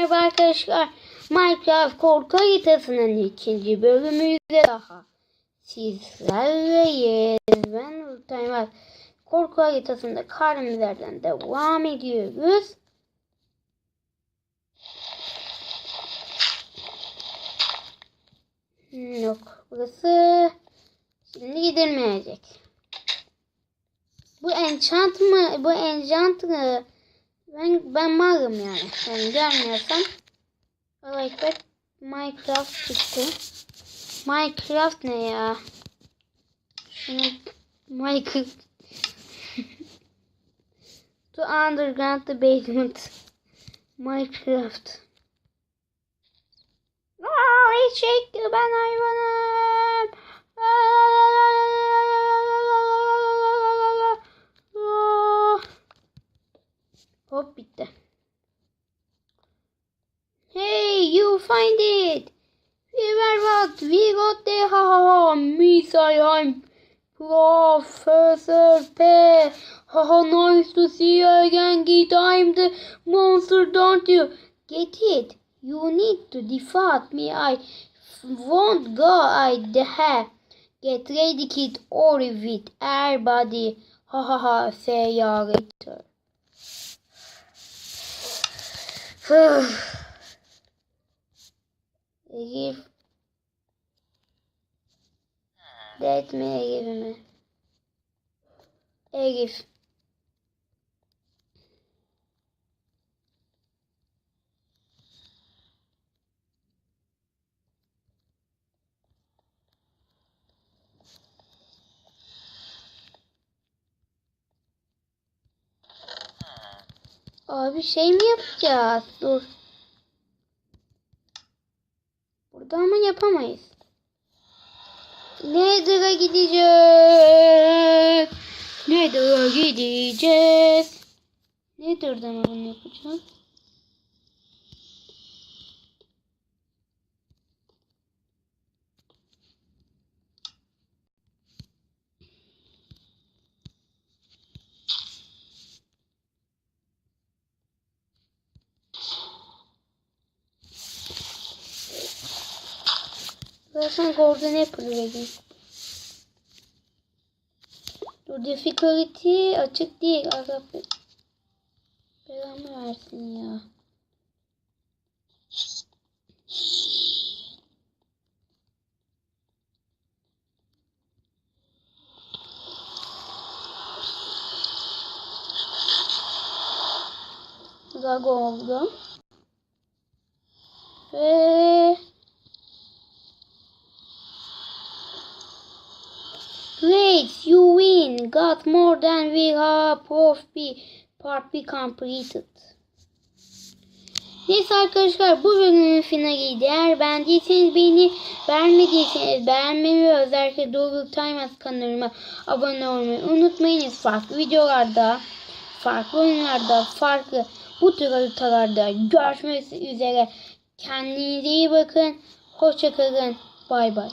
Merhaba arkadaşlar. Minecraft korku haritasının ikinci bölümüyle daha sizlerleyiz. Ben Ultimate korku haritasında karmilerden devam ediyoruz. Hmm, Yok burası şimdi gidilmeyecek. Bu enchant mı? Bu enchant mı? Ben ben malım yani. Yani Evet bak Minecraft çıktı. Minecraft ne ya? Şunu Minecraft To underground the basement Minecraft Aa, eşek ben hayvanım. Aa. Hey, you find it. We were what? We got the ha ha ha. Miss I am Professor P. Ha ha, nice to see you again, Git. I'm the monster, don't you? Get it? You need to defeat me. I won't go. I have. Get ready, kid, or with everybody. Ha ha ha, say ya later. Elif. Etme Elif'imi. Elif. Abi şey mi yapacağız? Dur. Burada ama yapamayız. Nether'a gideceğiz. Nether'a gideceğiz. Nether'da mı bunu yapacağız? Zaten koordine yapılıyor. Dur difficulty açık değil. Allah be- belamı versin ya. Lag oldu. Ve Great, you win. Got more than we have. Prof B. Part B completed. Neyse arkadaşlar bu bölümün finaliydi. Eğer beğendiyseniz beni beğenmediyseniz beğenmeyi ve özellikle Doğruluk Times kanalıma abone olmayı unutmayınız. Farklı videolarda, farklı oyunlarda, farklı bu tür haritalarda görüşmek üzere. Kendinize iyi bakın. Hoşçakalın. Bay bay.